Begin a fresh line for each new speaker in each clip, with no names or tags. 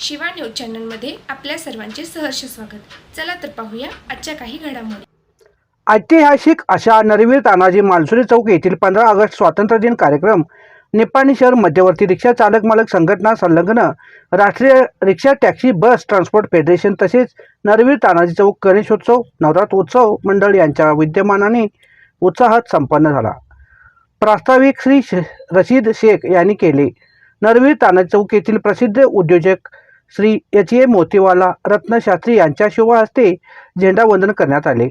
Shiva news चॅनलमध्ये आपल्या सर्वांचे सहर्ष स्वागत. चला तर पाहूया आजच्या काही घडामोडी.
ऐतिहासिक अशा नरवीर तानाजी मालसुरी चौक येथील पंधरा ऑगस्ट स्वातंत्र्य दिन कार्यक्रम निपाणी शहर मध्यवर्ती रिक्षा चालक मालक संघटना संलग्न राष्ट्रीय rickshaw taxi bus transport federation तसेच नरवीर तानाजी चौक गणेशोत्सव नवरात्र उत्सव मंडळ यांच्या विद्यमानाने उत्साहात संपन्न झाला. प्रास्ताविक श्री श- रशीद शेख यांनी केले. नरवीर ताना चौक येथील प्रसिद्ध उद्योजक श्री एच ए मोतीवाला रत्नशास्त्री यांच्या शुभ हस्ते झेंडावंदन करण्यात आले.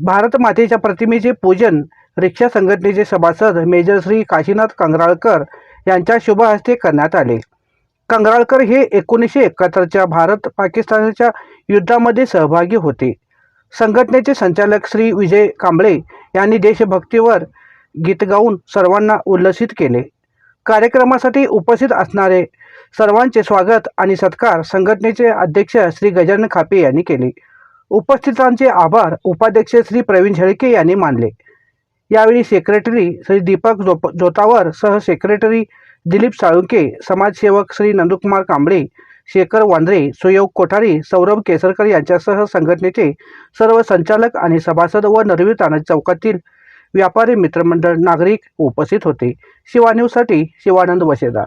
भारत मातेच्या प्रतिमेचे पूजन रिक्षा संघटनेचे सभासद मेजर श्री काशीनाथ कंगराळकर यांच्या शुभ हस्ते करण्यात आले. कंगराळकर हे एकोणीसशे एकाहत्तरच्या भारत पाकिस्तानच्या युद्धामध्ये सहभागी होते. संघटनेचे संचालक श्री विजय कांबळे यांनी देशभक्तीवर गीत गाऊन सर्वांना उल्लसित केले. कार्यक्रमासाठी उपस्थित असणारे सर्वांचे स्वागत आणि सत्कार संघटनेचे अध्यक्ष श्री गजानन खापे यांनी केले. उपस्थितांचे आभार उपाध्यक्ष श्री प्रवीण झळके यांनी मानले. यावेळी सेक्रेटरी श्री दीपक जोप जोतावर सह सेक्रेटरी दिलीप साळुंके समाजसेवक श्री नंदकुमार कांबळे शेखर वांद्रे सुयोग कोठारी सौरभ केसरकर यांच्यासह संघटनेचे सर्व संचालक आणि सभासद व नरवी ताना चौकातील व्यापारी मित्रमंडळ नागरिक उपस्थित होते. शिवा शिवानंद वशेदार